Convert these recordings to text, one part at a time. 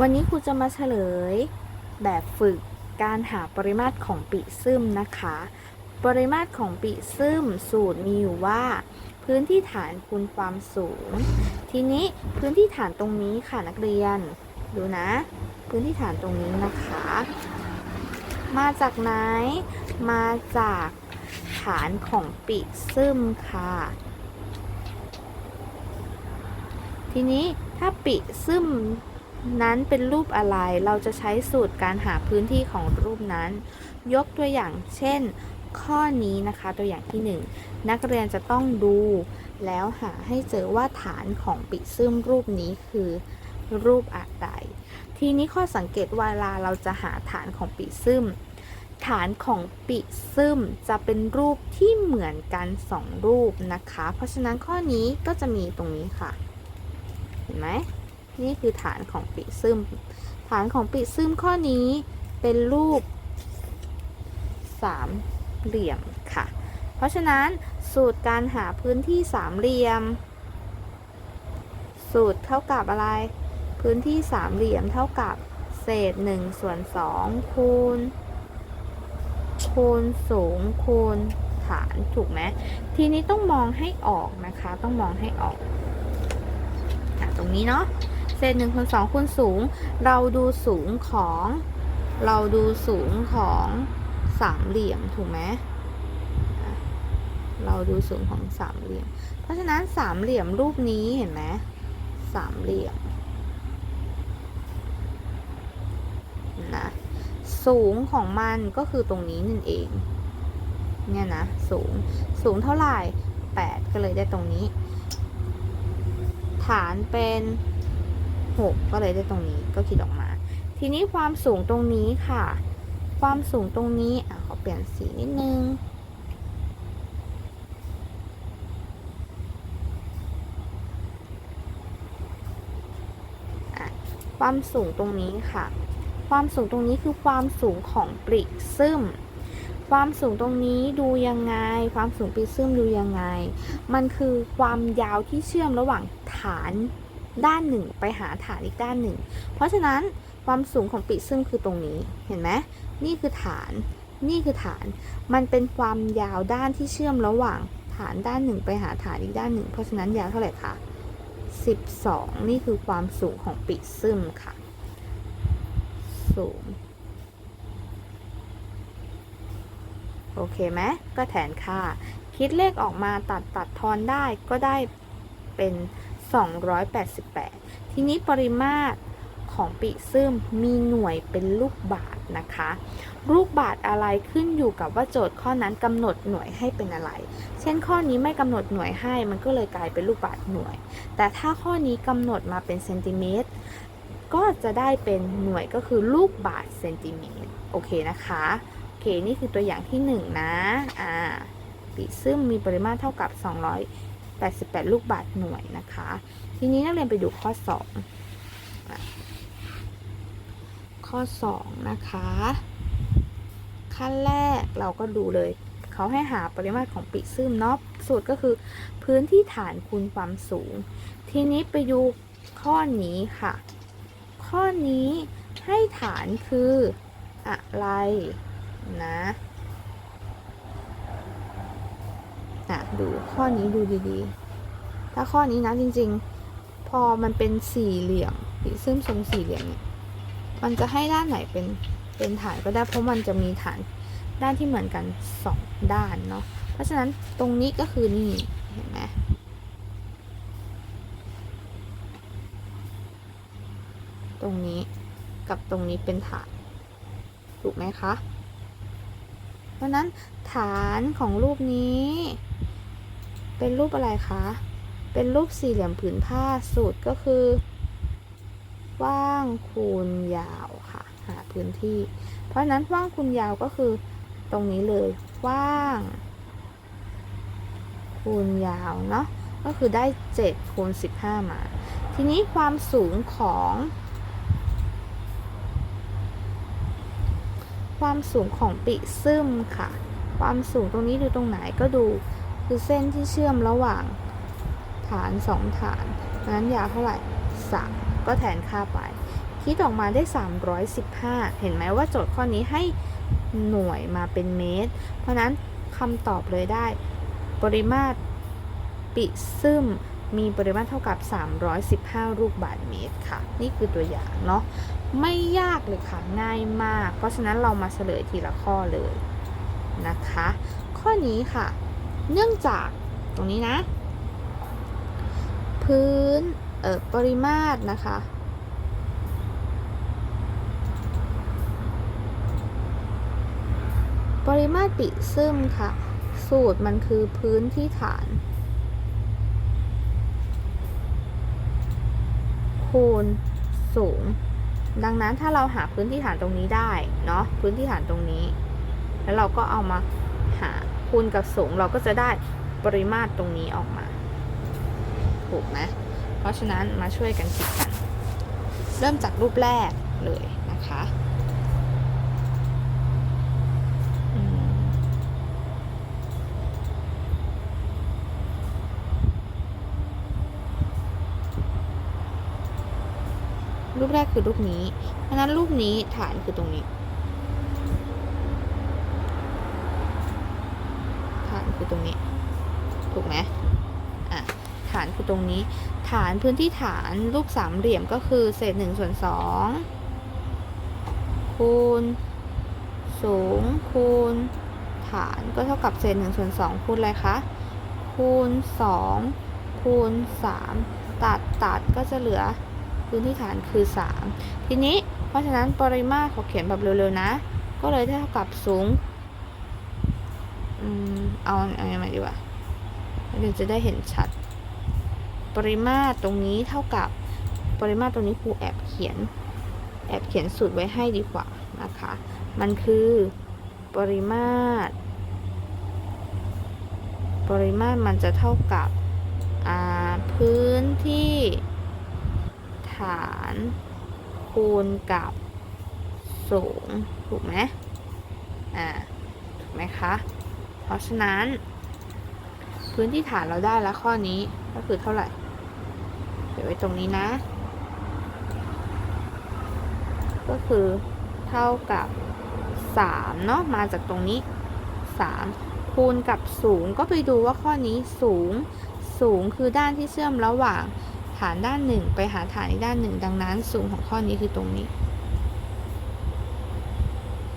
วันนี้ครูจะมาเฉลยแบบฝึกการหาปริมาตรของปีซึมนะคะ ปริมาตรของปีซึมสูตรมีอยู่ว่า พื้นที่ฐานคูณความสูง ทีนี้พื้นที่ฐานตรงนี้ค่ะนักเรียน ดูนะ พื้นที่ฐานตรงนี้นะคะ มาจากไหน มาจากฐานของปีซึมค่ะ ทีนี้ถ้าปีซึม นั้นเป็นรูปอะไร เราจะใช้สูตรการหาพื้นที่ของรูปนั้น ยกตัวอย่างเช่น ข้อนี้นะคะตัวอย่างที่ 1 นักเรียนจะต้องดู แล้วหาให้เจอว่าฐานของปีซึมรูปนี้คือรูปอะไร ทีนี้ข้อสังเกตเวลาเราจะหาฐานของปีซึมฐานของปีซึมจะเป็นรูปที่เหมือนกันสองรูปนะคะ เพราะฉะนั้นข้อนี้ก็จะมีตรงนี้ค่ะ เห็นไหม นี่คือฐานของปีซึม ฐานของปีซึมข้อนี้เป็นรูปสามเหลี่ยมค่ะ เพราะฉะนั้นสูตรการหาพื้นที่สามเหลี่ยม สูตรเท่ากับอะไร พื้นที่สามเหลี่ยมเท่ากับเศษ1ส่วน2คูณ คูณสูงคูณฐานถูกไหมทีนี้ต้องมองให้ออกนะคะ ต้องมองให้ออกตรงนี้เนาะ ศษหนึ่งคูณสองคูณสูง เราดูสูงของ เราดูสูงของสามเหลี่ยมถูกไหมเราดูสูงของสามเหลี่ยม เพราะฉะนั้นสามเหลี่ยมรูปนี้เห็นไหมสามเหลี่ยมนะสูงของมันก็คือตรงนี้นั่นเอง เนี่ยนะสูงสูงเท่าไหร่ 8 ก็เลยได้ตรงนี้ ฐานเป็น 6 ก็เลยได้ตรงนี้ก็คิดออกมา ทีนี้ความสูงตรงนี้ค่ะ ความสูงตรงนี้อะขอเปลี่ยนสีนิดนึงความสูงตรงนี้ค่ะ ความสูงตรงนี้คือความสูงของปริซึมความสูงตรงนี้ดูยังไง ความสูงปริซึมดูยังไง มันคือความยาวที่เชื่อมระหว่างฐาน ด้านหนึ่ง ไปหาฐานอีกด้านหนึ่ง เพราะฉะนั้นความสูงของปีซึมคือตรงนี้เห็นไหมนี่คือฐาน นี่คือฐาน มันเป็นความยาวด้านที่เชื่อมระหว่างฐานด้านหนึ่งไปหาฐานอีกด้านหนึ่ง เพราะฉะนั้นยาวเท่าไหร่คะ12 นี่คือความสูงของปีซึมค่ะสูงโอเคไหมก็แทนค่า คิดเลขออกมาตัดตัดทอนได้ก็ได้เป็น 288 ทีนี้ปริมาตรของปีซึมมีหน่วยเป็นลูกบาทนะคะ ลูกบาทอะไรขึ้นอยู่กับว่าโจทย์ข้อนั้นกำหนดหน่วยให้เป็นอะไร เช่นข้อนี้ไม่กำหนดหน่วยให้มันก็เลยกลายเป็นลูกบาทหน่วย แต่ถ้าข้อนี้กำหนดมาเป็นเซนติเมตรก็จะได้เป็นหน่วยก็คือลูกบาทเซนติเมตรโอเคนะคะโอเคนี่คือตัวอย่างที่ 1 นะอ่าปีซึมมีปริมาตรเท่ากับ 88 ลูกบาทหน่วยนะคะ ทีนี้นักเรียนไปดูข้อ2อะข้อ 2 นะคะ ขั้นแรกเราก็ดูเลย เขาให้หาปริมาตรของปีซึมเนาะสูตรก็คือพื้นที่ฐานคูณความสูง ทีนี้ไปดูข้อนี้ค่ะ ข้อนี้ให้ฐานคืออะไรนะอะ ดูข้อนี้ดูดีๆ ถ้าข้อนี้นะจริง ๆ พอมันเป็นสี่เหลี่ยมซึ่งทรงสี่เหลี่ยมเนี่ยมันจะให้ด้านไหนเป็นเป็นฐานก็ได้เพราะมันจะมีฐานด้านที่เหมือนกันสองด้านเนาะเพราะฉะนั้นตรงนี้ก็คือนี่เห็นไหมตรงนี้กับตรงนี้เป็นฐาน ถูกไหมคะ เพราะนั้นฐานของรูปนี้ เป็นรูปอะไรคะ เป็นรูปสี่เหลี่ยมผืนผ้าสูตรก็คือกว้างคูณยาวค่ะ หาพื้นที่ เพราะนั้นกว้างคูณยาวก็คือตรงนี้เลยกว้าง คูณยาวเนาะ ก็คือได้7คูณ15 มา ทีนี้ความสูงของ ความสูงของปีซึมค่ะ ความสูงตรงนี้ดูตรงไหนก็ดู คือเส้นที่เชื่อมระหว่างฐานสองฐานนั้นยาวเท่าไหร่สามก็แทนค่าไป คิดออกมาได้ 315 เห็นไหมว่าโจทย์ข้อนี้ให้หน่วยมาเป็นเมตร เพราะนั้นคำตอบเลยได้ ปริมาตรปิซึมมีปริมาตรเท่ากับ 315 ลูกบาศก์เมตรค่ะ นี่คือตัวอย่างเนาะ ไม่ยากเลยค่ะ ง่ายมาก เพราะฉะนั้นเรามาเฉลยทีละข้อเลยนะคะ ข้อนี้ค่ะ เนื่องจากตรงนี้นะ พื้นเอ่อปริมาตรนะคะ ปริมาตรปิซึมค่ะ สูตรมันคือพื้นที่ฐานคูณสูง ดังนั้นถ้าเราหาพื้นที่ฐานตรงนี้ได้เนาะพื้นที่ฐานตรงนี้ แล้วเราก็เอามาหา คูณกับสูงเราก็จะได้ปริมาตรตรงนี้ออกมา ถูกไหมเพราะฉะนั้นมาช่วยกันคิดกัน เริ่มจากรูปแรกเลยนะคะรูปแรกคือรูปนี้เพราะฉะนั้นรูปนี้ฐานคือตรงนี้ ฐาน คือตรงนี้ ถูกไหมอะฐานคือตรงนี้ ฐานพื้นที่ฐานรูปสามเหลี่ยมก็คือเศษหนึ่งส่วนสองคูณสูงคูณฐานก็เท่ากับเศษหนึ่งส่วนสองคูณอะไรคะ คูณสองคูณสามตัดตัดก็จะเหลือพื้นที่ฐานคือสามทีนี้เพราะฉะนั้นปริมาตรขอเขียนแบบเร็วๆนะ ก็เลยเท่ากับสูง อืมเอาเอายังไงดีวะเดี๋ยวจะได้เห็นชัด ปริมาตรตรงนี้เท่ากับปริมาตรตรงนี้ครูแอบเขียน แอบเขียนสูตรไว้ให้ดีกว่านะคะ มันคือปริมาตร ปริมาตรมันจะเท่ากับพื้นที่ฐานคูณกับสูง ถูกไหมอ่า ถูกไหมคะ ราะฉะนั้น พื้นที่ฐานเราได้แล้วข้อนี้ก็คือเท่าไหร่ เดี๋ยวไว้ตรงนี้นะ ก็คือเท่ากับ 3 เนาะมาจากตรงนี้ 3 คูณกับสูงก็ไปดูว่าข้อนี้สูง สูงคือด้านที่เชื่อมระหว่างฐานด้านหนึ่งไปหาฐานอีกด้านหนึ่งดังนั้นสูงของข้อนี้คือตรงนี้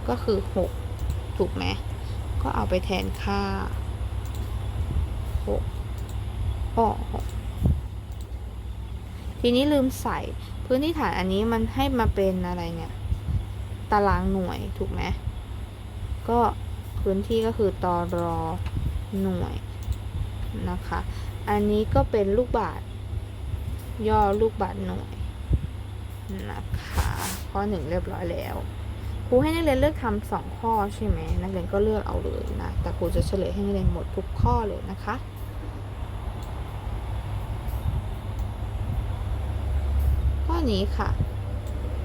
ก็คือ 6 ถูกไหม ก็เอาไปแทนค่าหกอ้อหกทีนี้ลืมใส่พื้นที่ฐานอันนี้มันให้มาเป็นอะไรเนี่ย ตารางหน่วยถูกไหมก็พื้นที่ก็คือตอรอหน่วยนะคะ อันนี้ก็เป็นลูกบาทย่อลูกบาทหน่วยนะคะข้อหนึ่งเรียบร้อยแล้ว ครูให้นักเรียนเลือกทำสองข้อใช่ไหมนักเรียนก็เลือกเอาเลยนะ แต่ครูจะเฉลยให้นักเรียนหมดทุกข้อเลยนะคะข้อนี้ค่ะ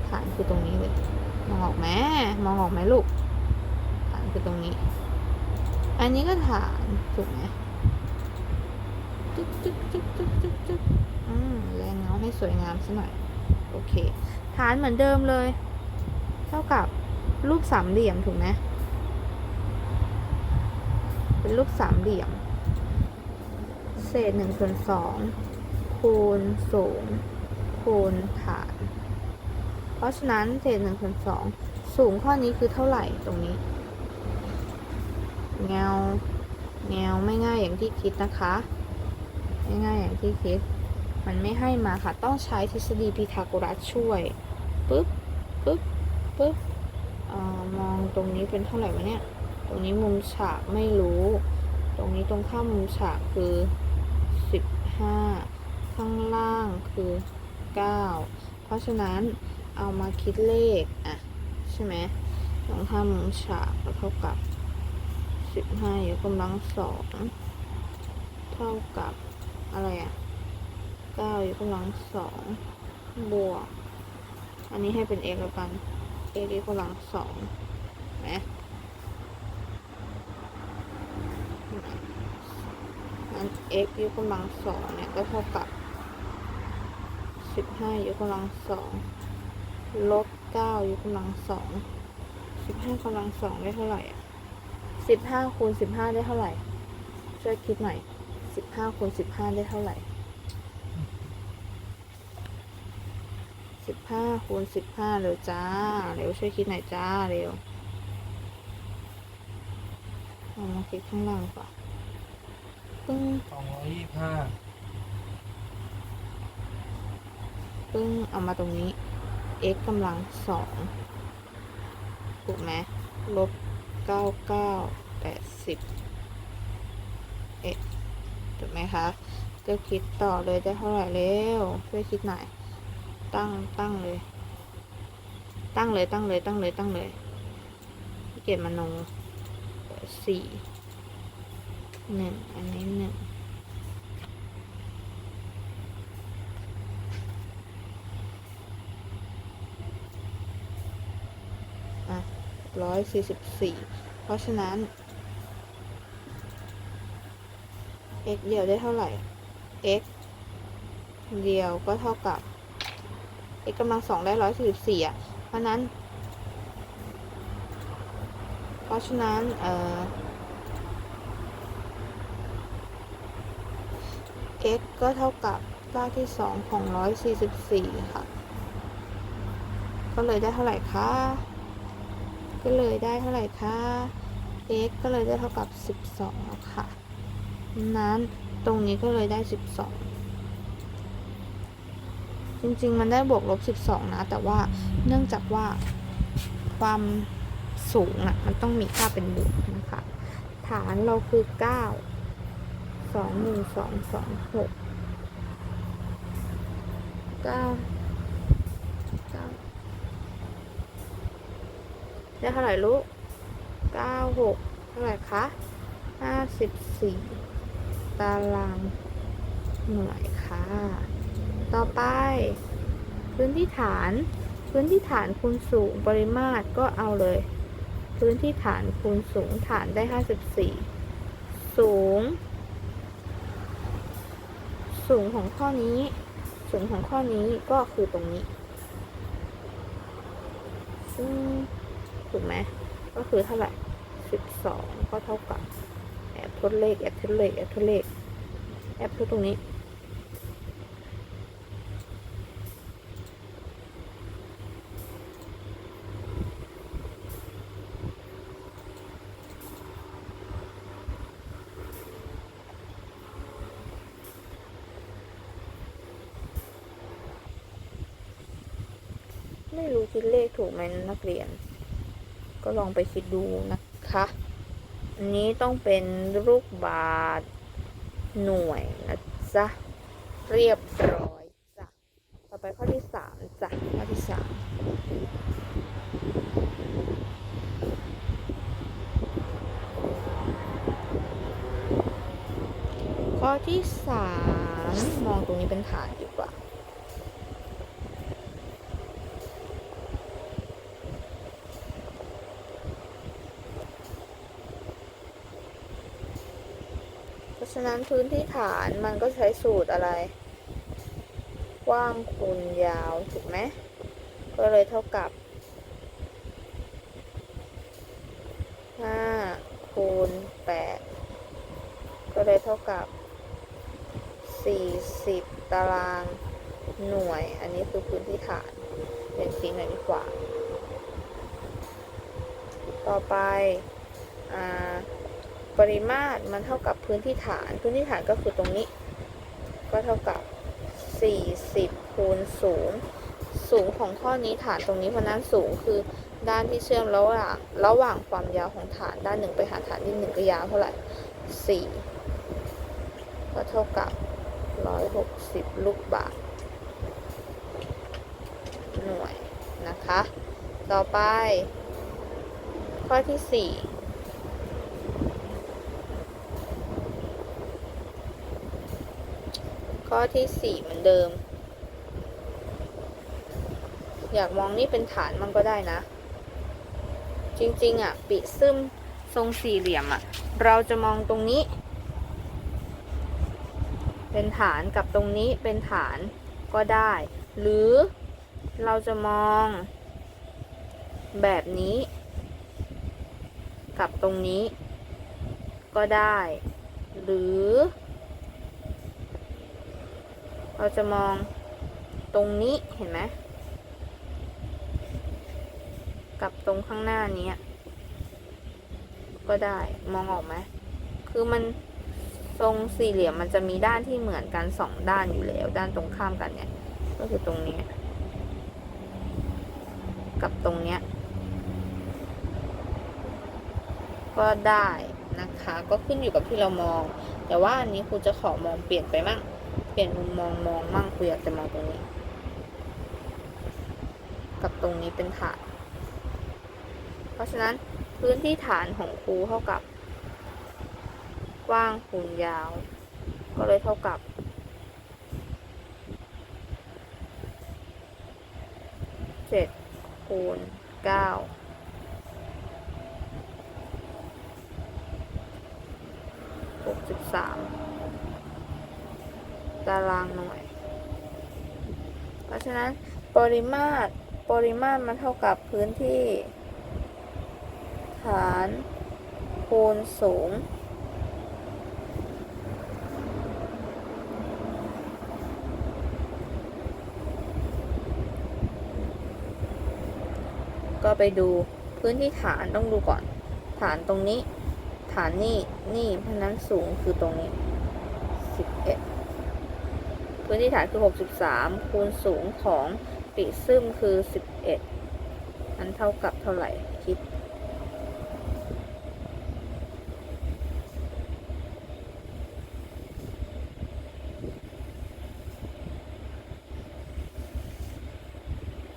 ฐานคือตรงนี้เลย มองออกไหมมองออกไหมลูก ฐานคือตรงนี้ อันนี้ก็ฐานถูกไหมจึ๊กจึ๊กจึ๊กจึ๊กจึ๊กจึ๊กอืมแรงเงาให้สวยงามซะหน่อย โอเค ฐานเหมือนเดิมเลย เท่ากับ รูปสามเหลี่ยมถูกไหมเป็นรูปสามเหลี่ยม เศษหนึ่งส่วนสองคูณสูงคูณฐาน เพราะฉะนั้นเศษหนึ่งส่วนสองสูงข้อนี้คือเท่าไหร่ตรงนี้แงวแงวไม่ง่ายอย่างที่คิดนะคะ ไม่ง่ายอย่างที่คิด มันไม่ให้มาค่ะ ต้องใช้ทฤษฎีพีทาโกรัสช่วย ปึ๊บปึ๊บปึ๊บ มองตรงนี้เป็นเท่าไหร่วะเนี่ย ตรงนี้มุมฉากไม่รู้ ตรงนี้ตรงข้ามมุมฉากคือสิบห้าข้างล่างคือเก้าเพราะฉะนั้นเอามาคิดเลขอะใช่ไหมตรงข้ามมุมฉากก็เท่ากับสิบห้ายกกำลังสองเท่ากับอะไรอะเก้ายกกำลังสองบวก อันนี้ให้เป็น x แล้วกัน x ยกกำลังสองเห็นไหมนั้น x ยกกำลังสองเนี่ยก็เท่ากับสิบห้ายกกำลังสองลบเก้ายกกำลังสองสิบห้ากำลังสองได้เท่าไหร่อะสิบห้าคูณสิบห้าได้เท่าไหร่ช่วยคิดหน่อยสิบห้าคูณสิบห้าได้เท่าไหร่ สิบห้าคูณสิบห้าเร็วจ้า เร็วช่วยคิดหน่อยจ้า เร็วเอามาคิดข้างล่างก่อนปึ้งสองร้อยยี่สิบห้าปึ้งเอามาตรงนี้ x กำลังสองถูกไหมลบเก้าเก้าแปดสิบเอ็ดถูกไหมคะก็คิดต่อเลยได้เท่าไหร่เร็วช่วยคิดหน่อย ตั้งตั้งเลย ตั้งเลยตั้งเลยตั้งเลยตั้งเลยพี่เกดมโนสี่หนึ่งอันนี้หนึ่งร้อยสี่สิบสี่เพราะฉะนั้น x เดียวได้เท่าไหร่ x เดียวก็เท่ากับ x กำลังสองได้ร้อยสี่สิบสี่อะ เพราะนั้น เพราะฉะนั้น เอ่อ x ก็เท่ากับรากที่สองของร้อยสี่สิบสี่ค่ะ ก็เลยได้เท่าไหร่คะ ก็เลยได้เท่าไหร่คะ x ก็เลยได้เท่ากับ12แล้วค่ะ นั้นตรงนี้ก็เลยได้12 จริงๆ มันได้บวกลบ 12 นะ แต่ว่าเนื่องจากว่าความสูงน่ะมันต้องมีค่าเป็นบวกนะคะ ฐานเราคือ 9 2 1 2 2 6 9 9 ได้เท่าไหร่ลูกเก้าหกเท่าไหร่คะห้าสิบสี่ตารางหน่วยค่ะ ต่อไป พื้นที่ฐาน พื้นที่ฐานคูณสูงปริมาตรก็เอาเลย พื้นที่ฐานคูณสูงฐานได้ห้าสิบสี่สูง สูงของข้อนี้ สูงของข้อนี้ก็คือตรงนี้ซึ่งถูกไหมก็คือเท่าไหร่สิบสองก็เท่ากับแอบทดเลขแอบทดเลขแอบทดเลขแอบทดตรงนี้ ไม่รู้คิดเลขถูกไหมนักเรียน ก็ลองไปคิดดูนะคะ อันนี้ต้องเป็นลูกบาทหน่วยนะจ๊ะ เรียบร้อยจ้ะ ต่อไปข้อที่สามจ้ะ ข้อที่สามข้อที่สามมองตรงนี้เป็นฐานดีกว่า เพราะ ฉะนั้นพื้นที่ฐานมันก็ใช้สูตรอะไร กว้างคูณยาว ถูกไหม ก็เลยเท่ากับ5คูณ8ก็เลยเท่ากับ40ตารางหน่วย อันนี้คือพื้นที่ฐาน เป็นสีหน่อยดีกว่า ต่อไป อ่า ปริมาตรมันเท่ากับพื้นที่ฐาน พื้นที่ฐานก็คือตรงนี้ ก็เท่ากับ 40 คูณสูง สูงของข้อนี้ฐานตรงนี้เพราะนั้นสูงคือด้านที่เชื่อมระหว่างระหว่างความยาวของฐานด้านหนึ่งไปหาฐานที่หนึ่งก็ยาวเท่าไหร่ 4 ก็เท่ากับ 160 ลูกบาศก์หน่วยนะคะ ต่อไป ข้อที่ 4 ข้อที่สี่เหมือนเดิม อยากมองนี่เป็นฐานมันก็ได้นะ จริงๆ อะ ปิซึมทรงสี่เหลี่ยมอะ เราจะมองตรงนี้ เป็นฐานกับตรงนี้เป็นฐานก็ได้ หรือเราจะมองแบบนี้ กับตรงนี้ก็ได้ หรือ เราจะมองตรงนี้เห็นไหมกับตรงข้างหน้านี้ก็ได้มองออกไหมคือมันทรงสี่เหลี่ยมมันจะมีด้านที่เหมือนกันสองด้านอยู่แล้ว ด้านตรงข้ามกันเนี่ย ก็คือตรงนี้ กับตรงเนี้ย ก็ได้นะคะ ก็ขึ้นอยู่กับที่เรามอง แต่ว่าอันนี้ครูจะขอมองเปลี่ยนไปมั่ง ลี่ยนมุมมองมองมั่งครูอยากจะมองตรงนี้ กับตรงนี้เป็นฐาน เพราะฉะนั้นพื้นที่ฐานของครูเท่ากับ กว้างคูณยาว ก็เลยเท่ากับเจ็ดคูณเก้าหกสิบสาม ตารางหน่วย เพราะฉะนั้นปริมาตรปริมาตรมันเท่ากับพื้นที่ ฐานคูณสูง ก็ไปดูพื้นที่ฐานต้องดูก่อน ฐานตรงนี้ ฐานนี่นี่เพราะนั้นสูงคือตรงนี้ พื้นที่ฐานคือ 63 คูณสูงของปีซึมคือ 11นั้นเท่ากับเท่าไหร่คิด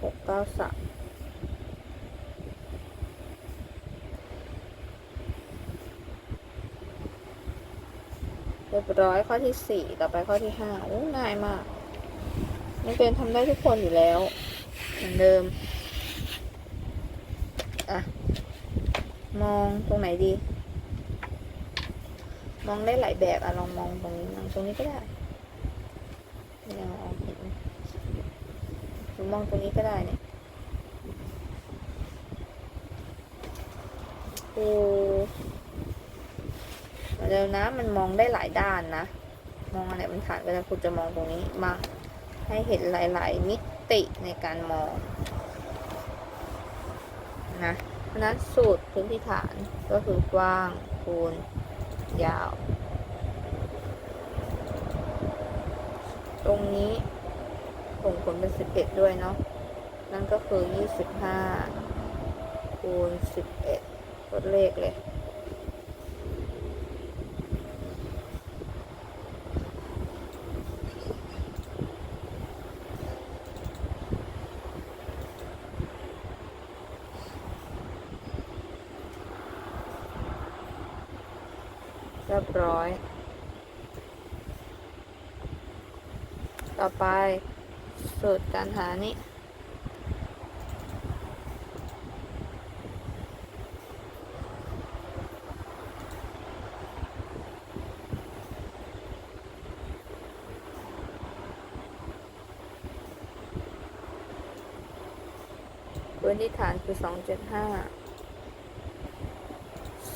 หกเก้าสามเร้อยข้อที่สี่ต่อไปข้อที่ห้าโอ้ง่ายมากนักเรียนทำได้ทุกคนอยู่แล้วเหมือนเดิมอะมองตรงไหนดี มองได้หลายแบบอะลองมองตรงนี้มองตรงนี้ก็ได้ไม่เอาออกเห็นหรือมองตรงนี้ก็ได้เนี่ยโอ้ เดี๋ยวนะ มันมองได้หลายด้านนะ มองอะไรมันฐานก็ได้คุณจะมองตรงนี้มา ให้เห็นหลาย ๆ มิติในการมองนะเพราะฉะนั้นสูตรพื้นที่ฐานก็คือกว้างคูณยาว ตรงนี้ส่งผลเป็นสิบเอ็ดด้วยเนาะนั่นก็คือยี่สิบห้าคูณสิบเอ็ดลดเลขเลย เรียบร้อย ต่อไป สูตรการหา นี้พื้นที่ฐานคือ275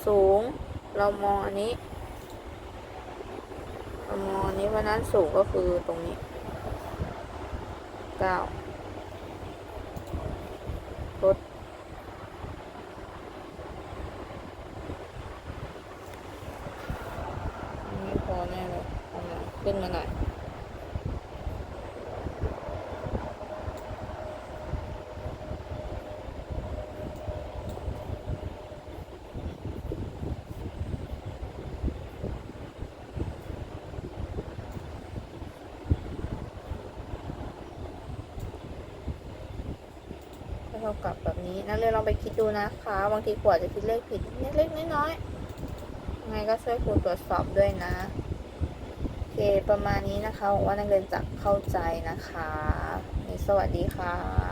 สูง เรามองอันนี้ เรามองอันนี้เพราะนั้นสูงก็คือตรงนี้ 9ลดอั แน่เลยเอามาขึ้นมาหน่อยเท่ากับแบบนี้นักเรียนลองไปคิดดูนะคะบางทีขวดจะคิดเลขผิดเล็กๆน้อยๆยังไงก็ช่วยครูตรวจสอบด้วยนะ เคประมาณนี้นะคะหวังว่านักเรียนจะเข้าใจนะคะนี่สวัสดีค่ะ